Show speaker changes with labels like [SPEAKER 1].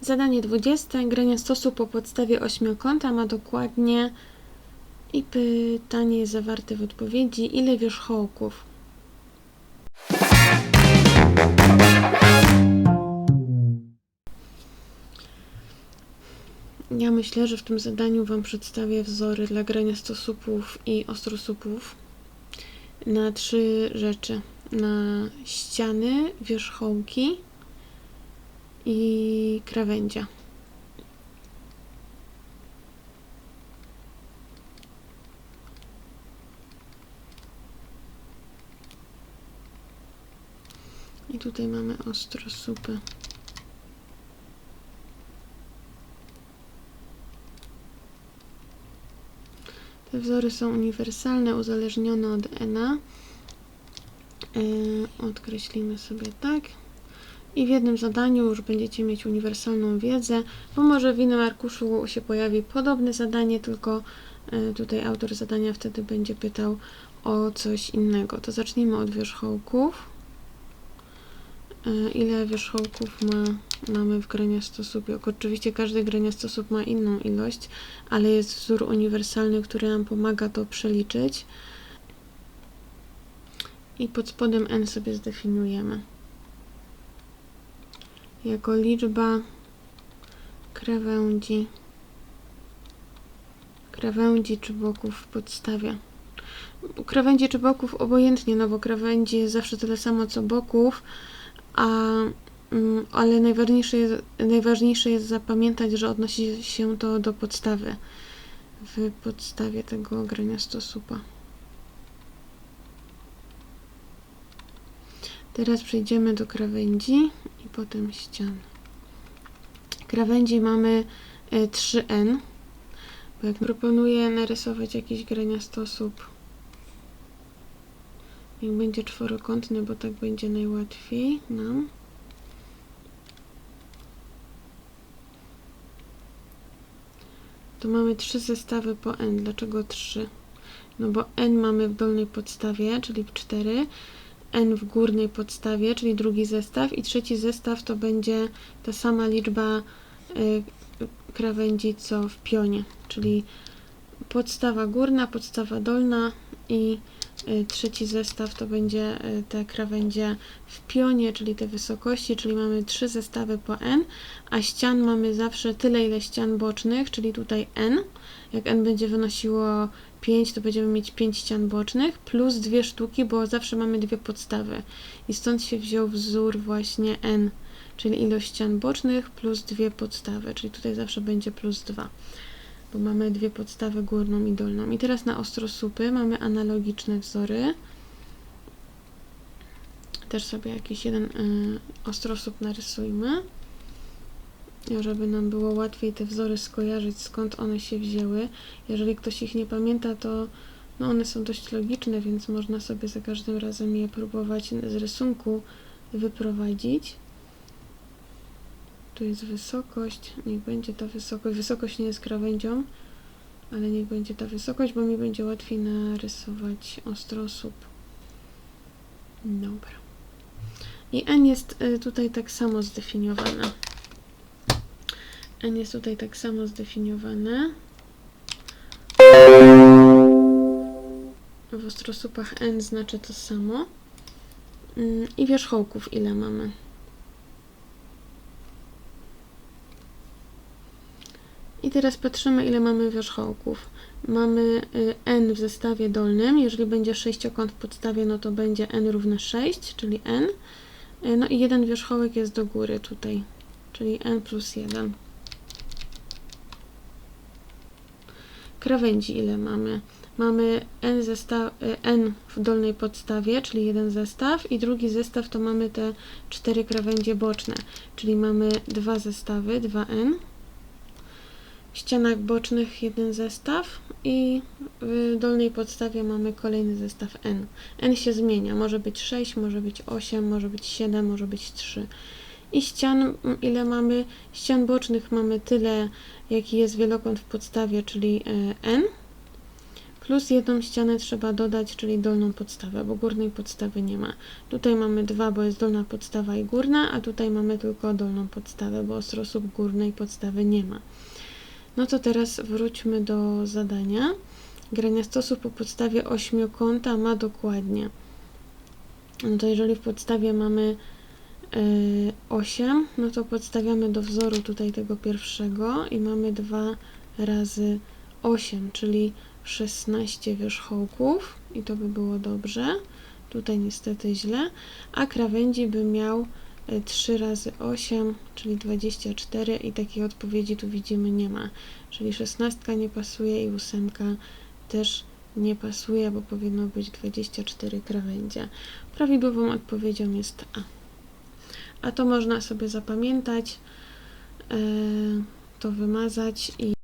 [SPEAKER 1] Zadanie 20. Granie stosu po podstawie ośmiokąta ma dokładnie i pytanie zawarte w odpowiedzi, ile wierzchołków? Ja myślę, że w tym zadaniu Wam przedstawię wzory dla grania stosupów i ostrosupów na trzy rzeczy. Na ściany, wierzchołki i krawędzia. I tutaj mamy ostrosupy. Te wzory są uniwersalne, uzależnione od ENA. Yy, odkreślimy sobie tak. I w jednym zadaniu już będziecie mieć uniwersalną wiedzę, bo może w innym arkuszu się pojawi podobne zadanie, tylko yy, tutaj autor zadania wtedy będzie pytał o coś innego. To zacznijmy od wierzchołków. Yy, ile wierzchołków ma, mamy w graniastosupie? Oczywiście każdy graniastosłup ma inną ilość, ale jest wzór uniwersalny, który nam pomaga to przeliczyć. I pod spodem n sobie zdefiniujemy. Jako liczba krawędzi, krawędzi czy boków w podstawie. Krawędzi czy boków obojętnie, no bo krawędzi jest zawsze tyle samo co boków, a Mm, ale najważniejsze jest, najważniejsze jest zapamiętać, że odnosi się to do podstawy w podstawie tego grania stosupa. Teraz przejdziemy do krawędzi i potem ścian. Krawędzi mamy 3n, bo jak proponuję narysować jakieś grania stosób, niech będzie czworokątny, bo tak będzie najłatwiej nam. to mamy trzy zestawy po n. Dlaczego trzy? No bo n mamy w dolnej podstawie, czyli w 4, n w górnej podstawie, czyli drugi zestaw. I trzeci zestaw to będzie ta sama liczba y, krawędzi co w pionie, czyli podstawa górna, podstawa dolna i y, trzeci zestaw to będzie y, te krawędzie w pionie, czyli te wysokości, czyli mamy trzy zestawy po n, a ścian mamy zawsze tyle, ile ścian bocznych, czyli tutaj n. Jak n będzie wynosiło 5, to będziemy mieć 5 ścian bocznych, plus dwie sztuki, bo zawsze mamy dwie podstawy. I stąd się wziął wzór właśnie n, czyli ilość ścian bocznych plus dwie podstawy, czyli tutaj zawsze będzie plus 2 bo mamy dwie podstawy górną i dolną. I teraz na ostrosupy mamy analogiczne wzory. Też sobie jakiś jeden y, ostrosłup narysujmy, żeby nam było łatwiej te wzory skojarzyć, skąd one się wzięły. Jeżeli ktoś ich nie pamięta, to no one są dość logiczne, więc można sobie za każdym razem je próbować z rysunku wyprowadzić. Tu jest wysokość, niech będzie ta wysokość. Wysokość nie jest krawędzią, ale niech będzie ta wysokość, bo mi będzie łatwiej narysować ostrosłup. Dobra. I n jest y, tutaj tak samo zdefiniowane. N jest tutaj tak samo zdefiniowane. W ostrosupach n znaczy to samo. Mm, I wierzchołków ile mamy? I teraz patrzymy, ile mamy wierzchołków. Mamy y, n w zestawie dolnym. Jeżeli będzie sześciokąt w podstawie, no to będzie n równe 6, czyli n. Y, no i jeden wierzchołek jest do góry tutaj, czyli n plus 1. Krawędzi ile mamy? Mamy n, zestaw, y, n w dolnej podstawie, czyli jeden zestaw i drugi zestaw to mamy te cztery krawędzie boczne, czyli mamy dwa zestawy, 2n w ścianach bocznych jeden zestaw i w dolnej podstawie mamy kolejny zestaw n. n się zmienia, może być 6, może być 8, może być 7, może być 3. I ścian, ile mamy? Ścian bocznych mamy tyle, jaki jest wielokąt w podstawie, czyli e, n, plus jedną ścianę trzeba dodać, czyli dolną podstawę, bo górnej podstawy nie ma. Tutaj mamy dwa, bo jest dolna podstawa i górna, a tutaj mamy tylko dolną podstawę, bo ostrosłup górnej podstawy nie ma. No to teraz wróćmy do zadania. Grania stosu po podstawie ośmiokąta ma dokładnie. No to jeżeli w podstawie mamy 8, no to podstawiamy do wzoru tutaj tego pierwszego i mamy 2 razy 8, czyli 16 wierzchołków i to by było dobrze. Tutaj niestety źle, a krawędzi by miał y, 3 razy 8, czyli 24 i takiej odpowiedzi tu widzimy nie ma. Czyli 16 nie pasuje i 8 też nie pasuje, bo powinno być 24 krawędzie. Prawidłową odpowiedzią jest A. A to można sobie zapamiętać, e, to wymazać i